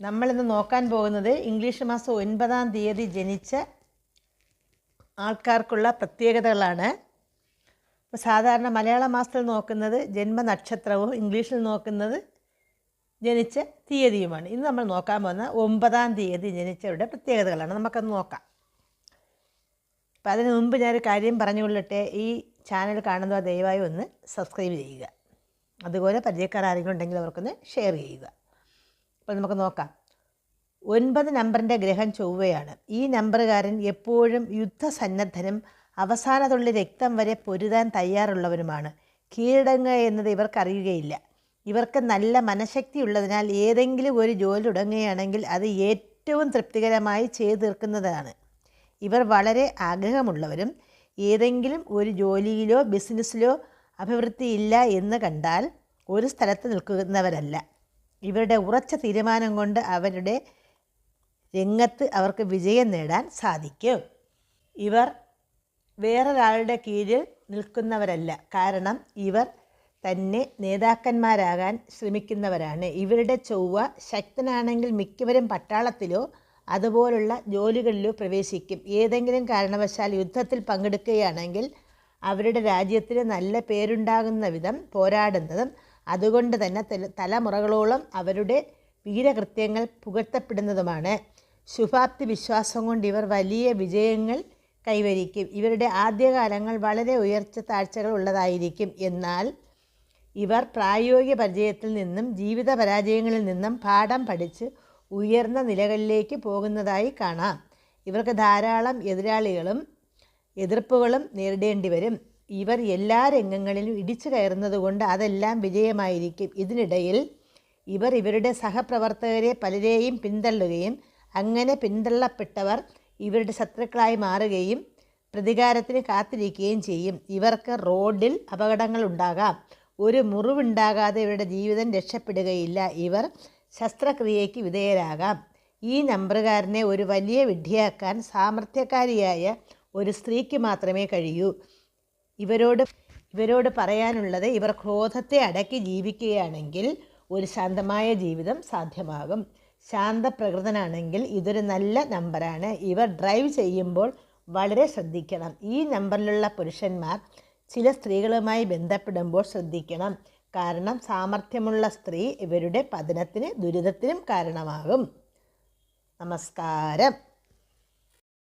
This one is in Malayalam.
നമ്മളിന്ന് നോക്കാൻ പോകുന്നത് ഇംഗ്ലീഷ് മാസം ഒൻപതാം തീയതി ജനിച്ച ആൾക്കാർക്കുള്ള പ്രത്യേകതകളാണ്. ഇപ്പോൾ സാധാരണ മലയാള മാസത്തിൽ നോക്കുന്നത് ജന്മനക്ഷത്രവും ഇംഗ്ലീഷിൽ നോക്കുന്നത് ജനിച്ച തീയതിയുമാണ്. ഇന്ന് നമ്മൾ നോക്കാൻ പോകുന്ന ഒമ്പതാം തീയതി ജനിച്ചവരുടെ പ്രത്യേകതകളാണ്. നമുക്കത് നോക്കാം. അപ്പോൾ അതിന് മുമ്പ് ഞാനൊരു കാര്യം പറഞ്ഞുകൊള്ളട്ടെ. ഈ ചാനൽ കാണുന്നവർ ദയവായി ഒന്ന് സബ്സ്ക്രൈബ് ചെയ്യുക. അതുപോലെ പരിചയക്കാർ ആരെങ്കിലും ഉണ്ടെങ്കിൽ അവർക്കൊന്ന് ഷെയർ ചെയ്യുക. അപ്പോൾ നമുക്ക് നോക്കാം. ഒൻപത് നമ്പറിന്റെ ഗ്രഹം ചൊവ്വയാണ്. ഈ നമ്പറുകാരൻ എപ്പോഴും യുദ്ധസന്നദ്ധനും അവസാന തുള്ളി രക്തം വരെ പൊരുതാൻ തയ്യാറുള്ളവരുമാണ് കീഴടങ്ങുക എന്നത് ഇവർക്കറിയുകയില്ല. ഇവർക്ക് നല്ല മനഃശക്തി ഉള്ളതിനാൽ ഏതെങ്കിലും ഒരു ജോലി തുടങ്ങുകയാണെങ്കിൽ അത് ഏറ്റവും തൃപ്തികരമായി ചെയ്തു തീർക്കുന്നതാണ്. ഇവർ വളരെ ആഗ്രഹമുള്ളവരും ഏതെങ്കിലും ഒരു ജോലിയിലോ ബിസിനസ്സിലോ അഭിവൃദ്ധിയില്ല എന്ന് കണ്ടാൽ ഒരു സ്ഥലത്ത് നിൽക്കുന്നവരല്ല. ഇവരുടെ ഉറച്ച തീരുമാനം കൊണ്ട് അവരുടെ രംഗത്ത് അവർക്ക് വിജയം നേടാൻ സാധിക്കും. ഇവർ വേറൊരാളുടെ കീഴിൽ നിൽക്കുന്നവരല്ല. കാരണം ഇവർ തന്നെ നേതാക്കന്മാരാകാൻ ശ്രമിക്കുന്നവരാണ്. ഇവരുടെ ചൊവ്വ ശക്തനാണെങ്കിൽ മിക്കവരും പട്ടാളത്തിലോ അതുപോലുള്ള ജോലികളിലോ പ്രവേശിക്കും. ഏതെങ്കിലും കാരണവശാൽ യുദ്ധത്തിൽ പങ്കെടുക്കുകയാണെങ്കിൽ അവരുടെ രാജ്യത്തിന് നല്ല പേരുണ്ടാകുന്ന വിധം പോരാടുന്നതും അതുകൊണ്ട് തന്നെ തല- തലമുറകളോളം അവരുടെ വീരകൃത്യങ്ങൾ പുകഴ്ത്തപ്പെടുന്നതുമാണ്. ശുഭാപ്തി വിശ്വാസം കൊണ്ട് ഇവർ വലിയ വിജയങ്ങൾ കൈവരിക്കും. ഇവരുടെ ആദ്യകാലങ്ങൾ വളരെ ഉയർച്ച താഴ്ചകൾ ഉള്ളതായിരിക്കും. എന്നാൽ ഇവർ പ്രായോഗിക പരിചയത്തിൽ നിന്നും ജീവിത പരാജയങ്ങളിൽ നിന്നും പാഠം പഠിച്ച് ഉയർന്ന നിലകളിലേക്ക് പോകുന്നതായി കാണാം. ഇവർക്ക് ധാരാളം എതിരാളികളും എതിർപ്പുകളും നേരിടേണ്ടി വരും. ഇവർ എല്ലാ രംഗങ്ങളിലും ഇടിച്ചു കയറുന്നതുകൊണ്ട് അതെല്ലാം വിജയമായിരിക്കും. ഇതിനിടയിൽ ഇവർ ഇവരുടെ സഹപ്രവർത്തകരെ പലരെയും പിന്തള്ളുകയും അങ്ങനെ പിന്തള്ളപ്പെട്ടവർ ഇവരുടെ ശത്രുക്കളായി മാറുകയും പ്രതികാരത്തിന് കാത്തിരിക്കുകയും ചെയ്യും. ഇവർക്ക് റോഡിൽ അപകടങ്ങൾ ഉണ്ടാകാം ഒരു മുറിവുണ്ടാകാതെ ഇവരുടെ ജീവിതം രക്ഷപ്പെടുകയില്ല. ഇവർ ശസ്ത്രക്രിയയ്ക്ക് വിധേയരാകാം. ഈ നമ്പറുകാരനെ ഒരു വലിയ വിഡ്ഢിയാക്കാൻ സാമർഥ്യക്കാരിയായ ഒരു സ്ത്രീക്ക് മാത്രമേ കഴിയൂ. ഇവരോട് ഇവരോട് പറയാനുള്ളത് ഇവർ ക്രോധത്തെ അടക്കി ജീവിക്കുകയാണെങ്കിൽ ഒരു ശാന്തമായ ജീവിതം സാധ്യമാകും. ശാന്ത പ്രകൃതനാണെങ്കിൽ ഇതൊരു നല്ല നമ്പറാണ്. ഇവർ ഡ്രൈവ് ചെയ്യുമ്പോൾ വളരെ ശ്രദ്ധിക്കണം. ഈ നമ്പറിലുള്ള പുരുഷന്മാർ ചില സ്ത്രീകളുമായി ബന്ധപ്പെടുമ്പോൾ ശ്രദ്ധിക്കണം. കാരണം സാമർഥ്യമുള്ള സ്ത്രീ ഇവരുടെ പതനത്തിന് ദുരിതത്തിനും കാരണമാകും. നമസ്കാരം.